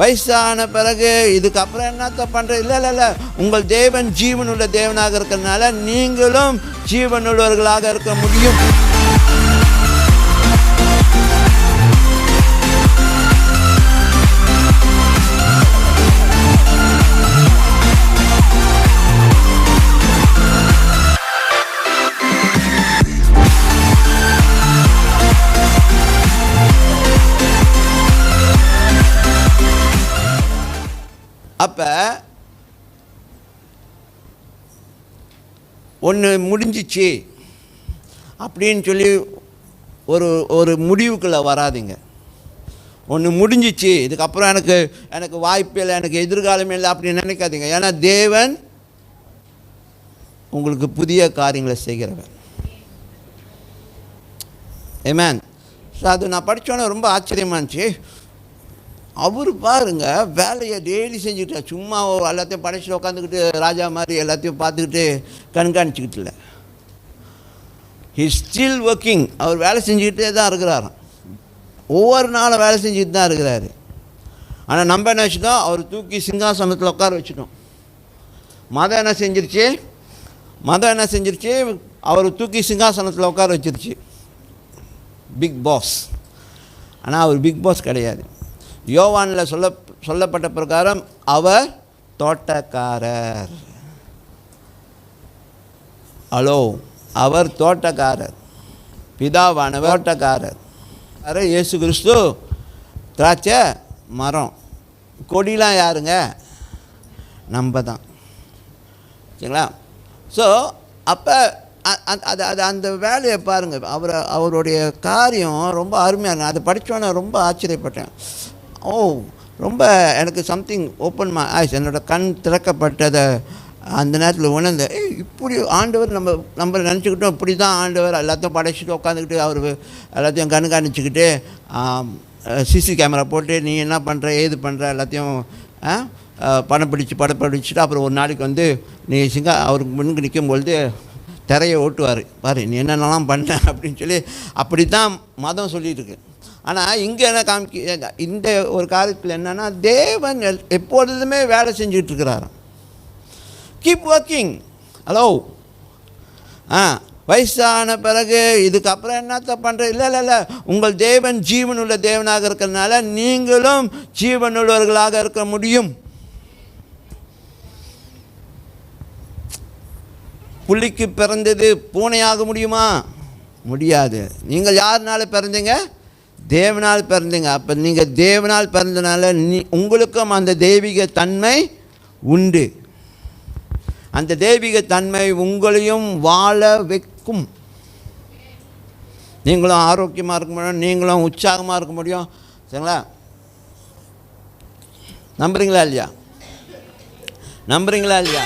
வயசான பிறகு இதுக்கப்புறம் என்னத்த பண்ணுற இல்லை இல்லை இல்லை. உங்கள் தேவன் ஜீவனுள்ள தேவனாக இருக்கிறதுனால நீங்களும் ஜீவனுள்ளவர்களாக இருக்க முடியும். அப்போ ஒன்று முடிஞ்சிச்சு அப்படின்னு சொல்லி ஒரு ஒரு முடிவுக்குள்ளே வராதீங்க. ஒன்று முடிஞ்சிச்சு இதுக்கப்புறம் எனக்கு எனக்கு வாய்ப்பு இல்லை எனக்கு எதிர்காலம் இல்லை அப்படின்னு நினைக்காதீங்க. ஏன்னா தேவன் உங்களுக்கு புதிய காரியங்களை செய்கிறவன் ஏமேன் ஸோ அது நான் படித்தோன்னே ரொம்ப ஆச்சரியமா இருந்துச்சு. அவர் பாருங்க வேலையை டெய்லி செஞ்சுக்கிட்டு சும்மா எல்லாத்தையும் படைச்சிட்டு உட்காந்துக்கிட்டு ராஜா மாதிரி எல்லாத்தையும் பார்த்துக்கிட்டு கண்காணிச்சிக்கிட்டு இல்லை. ஹி ஸ்டில் ஒர்க்கிங் அவர் வேலை செஞ்சுக்கிட்டே தான் இருக்கிறாராம். ஒவ்வொரு நாளும் வேலை செஞ்சுட்டு தான் இருக்கிறாரு. ஆனால் நம்ம என்ன வச்சுட்டோம்? அவர் தூக்கி சிங்காசனத்தில் உட்கார வச்சுட்டோம். மதம் என்ன செஞ்சிருச்சு? மதம் என்ன செஞ்சிருச்சு? அவர் தூக்கி சிங்காசனத்தில் உட்கார வச்சிருச்சு. பிக் பாஸ் ஆனால் அவர் பிக் பாஸ் கிடையாது. யோவானில் சொல்ல சொல்லப்பட்ட பிரகாரம் அவர் தோட்டக்காரர். ஹலோ அவர் தோட்டக்காரர். பிதாவானவர் தோட்டக்காரர். அரை இயேசு கிறிஸ்து திராட்சை மரம். கொடிலாம் யாருங்க? நம்ம தான் சரிங்களா? ஸோ அப்போ அது அது அந்த வேலையை பாருங்கள் அவர் அவருடைய காரியம் ரொம்ப அருமையாக இருக்கு. அதை படித்தோன்னே ரொம்ப ஆச்சரியப்பட்டேன். ஓ ரொம்ப எனக்கு சம்திங் ஓப்பன் மா ஆய்ஸ் என்னோடய கண் திறக்கப்பட்டதை அந்த நேரத்தில் உணர்ந்த ஏய் இப்படி ஆண்டவர் நம்ம நம்ம நினச்சிக்கிட்டோம் இப்படி தான் ஆண்டவர் எல்லாத்தையும் படைச்சிட்டு உட்காந்துக்கிட்டு அவர் எல்லாத்தையும் கண்காணிச்சிக்கிட்டு சிசி கேமரா போட்டு நீ என்ன பண்ணுற ஏது பண்ணுற எல்லாத்தையும் படம் பிடிச்சி படம் பிடிச்சிட்டு அப்புறம் ஒரு நாளைக்கு வந்து நீ சிங்கா அவருக்கு முன்னுக்கு நிற்கும் பொழுது திரையை ஓட்டுவார். பாரு நீ என்னென்னலாம் பண்ண அப்படின்னு சொல்லி அப்படி தான் மதம் சொல்லிட்டு ஆனால் இங்கே என்ன காமிக்க இந்த ஒரு காரியத்தில் என்னென்னா தேவன் எப்பொழுதுமே வேலை செஞ்சுட்டு இருக்கிறாராம் கீப் ஒர்க்கிங் ஹலோ ஆ வயசான பிறகு இதுக்கப்புறம் என்னத்த பண்ணுற இல்லை இல்லை இல்லை. உங்கள் தேவன் ஜீவனுள்ள தேவனாக இருக்கிறதுனால நீங்களும் ஜீவனுள்ளவர்களாக இருக்க முடியும். புள்ளிக்கு பிறந்தது பூனையாக முடியுமா? முடியாது. நீங்கள் யாருனால பிறந்தீங்க? தேவனால் பிறந்தீங்க. அப்போ நீங்கள் தேவனால் பிறந்தனால நீ உங்களுக்கும் அந்த தெய்வீக தன்மை உண்டு. அந்த தெய்வீக தன்மை உங்களையும் வாழ வைக்கும். நீங்களும் ஆரோக்கியமாக இருக்க முடியும். நீங்களும் உற்சாகமாக இருக்க முடியும். சரிங்களா? நம்புறீங்களா இல்லையா? நம்புறீங்களா இல்லையா?